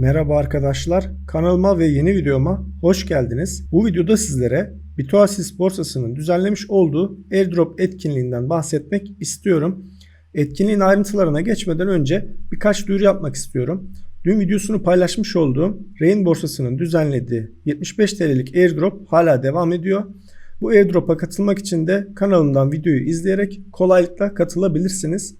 Merhaba arkadaşlar, kanalıma ve yeni videoma hoş geldiniz. Bu videoda sizlere Bitoasis borsasının düzenlemiş olduğu airdrop etkinliğinden bahsetmek istiyorum. Etkinliğin ayrıntılarına geçmeden önce birkaç duyuru yapmak istiyorum. Dün videosunu paylaşmış olduğum Rain borsasının düzenlediği 75 TL'lik airdrop hala devam ediyor. Bu airdrop'a katılmak için de kanalımdan videoyu izleyerek kolaylıkla katılabilirsiniz.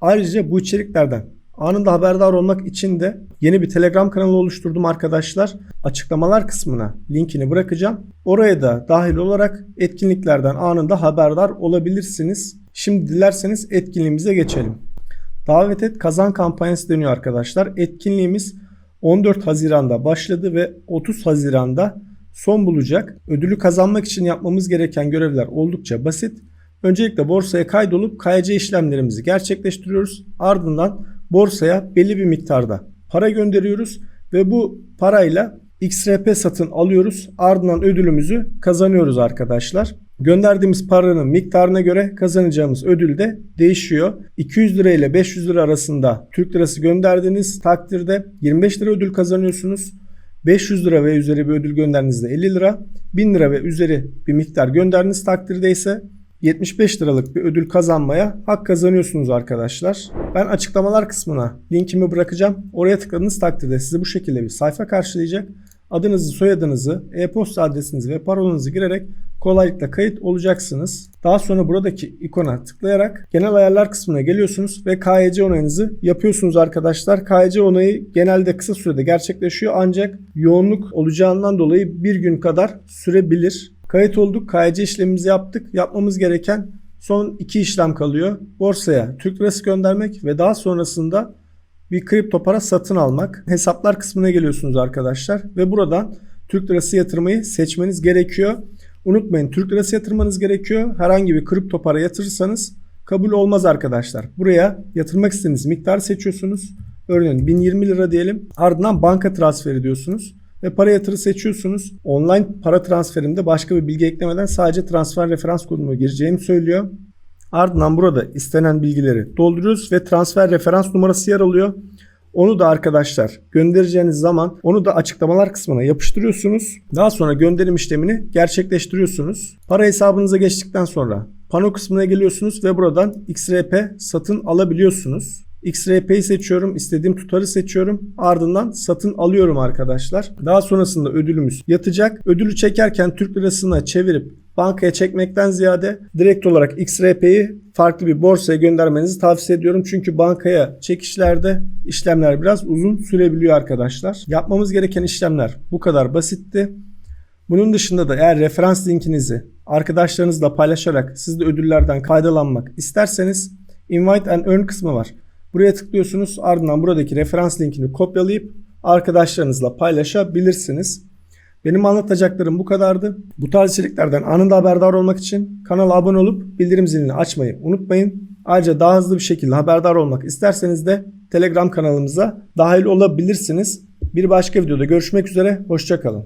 Ayrıca bu içeriklerden anında haberdar olmak için de yeni bir Telegram kanalı oluşturdum arkadaşlar. Açıklamalar kısmına linkini bırakacağım. Oraya da dahil olarak etkinliklerden anında haberdar olabilirsiniz. Şimdi dilerseniz etkinliğimize geçelim. Davet et kazan kampanyası dönüyor arkadaşlar. Etkinliğimiz 14 Haziran'da başladı ve 30 Haziran'da son bulacak. Ödülü kazanmak için yapmamız gereken görevler oldukça basit. Öncelikle borsaya kaydolup KYC işlemlerimizi gerçekleştiriyoruz. Ardından borsaya belli bir miktarda para gönderiyoruz ve bu parayla XRP satın alıyoruz. Ardından ödülümüzü kazanıyoruz arkadaşlar. Gönderdiğimiz paranın miktarına göre kazanacağımız ödül de değişiyor. 200 lira ile 500 lira arasında Türk lirası gönderdiğiniz takdirde 25 lira ödül kazanıyorsunuz. 500 lira ve üzeri bir ödül gönderdiğinizde 50 lira, 1000 lira ve üzeri bir miktar gönderdiğiniz takdirde ise 75 liralık bir ödül kazanmaya hak kazanıyorsunuz arkadaşlar. Ben açıklamalar kısmına linkimi bırakacağım. Oraya tıkladığınız takdirde sizi bu şekilde bir sayfa karşılayacak. Adınızı, soyadınızı, e-posta adresinizi ve parolanızı girerek kolaylıkla kayıt olacaksınız. Daha sonra buradaki ikona tıklayarak genel ayarlar kısmına geliyorsunuz ve KYC onayınızı yapıyorsunuz arkadaşlar. KYC onayı genelde kısa sürede gerçekleşiyor ancak yoğunluk olacağından dolayı bir gün kadar sürebilir. Kayıt olduk, KYC işlemimizi yaptık. Yapmamız gereken son iki işlem kalıyor. Borsaya Türk lirası göndermek ve daha sonrasında bir kripto para satın almak. Hesaplar kısmına geliyorsunuz arkadaşlar ve buradan Türk lirası yatırmayı seçmeniz gerekiyor. Unutmayın Türk lirası yatırmanız gerekiyor. Herhangi bir kripto para yatırırsanız kabul olmaz arkadaşlar. Buraya yatırmak istediğiniz miktarı seçiyorsunuz. Örneğin 1020 lira diyelim. Ardından banka transferi ediyorsunuz ve para yatırı seçiyorsunuz. Online para transferinde başka bir bilgi eklemeden sadece transfer referans kodumu gireceğimi söylüyor. Ardından burada istenen bilgileri dolduruyoruz ve transfer referans numarası yer alıyor. Onu da arkadaşlar göndereceğiniz zaman onu da açıklamalar kısmına yapıştırıyorsunuz. Daha sonra gönderim işlemini gerçekleştiriyorsunuz. Para hesabınıza geçtikten sonra pano kısmına geliyorsunuz ve buradan XRP satın alabiliyorsunuz. XRP'yi seçiyorum. istediğim tutarı seçiyorum. Ardından satın alıyorum arkadaşlar. Daha sonrasında ödülümüz yatacak. Ödülü çekerken Türk lirasına çevirip bankaya çekmekten ziyade direkt olarak XRP'yi farklı bir borsaya göndermenizi tavsiye ediyorum. Çünkü bankaya çekişlerde işlemler biraz uzun sürebiliyor arkadaşlar. Yapmamız gereken işlemler bu kadar basitti. Bunun dışında da eğer referans linkinizi arkadaşlarınızla paylaşarak siz de ödüllerden faydalanmak isterseniz Invite and Earn kısmı var. Buraya tıklıyorsunuz ardından buradaki referans linkini kopyalayıp arkadaşlarınızla paylaşabilirsiniz. Benim anlatacaklarım bu kadardı. Bu tarz içeriklerden anında haberdar olmak için kanala abone olup bildirim zilini açmayı unutmayın. Ayrıca daha hızlı bir şekilde haberdar olmak isterseniz de Telegram kanalımıza dahil olabilirsiniz. Bir başka videoda görüşmek üzere. Hoşçakalın.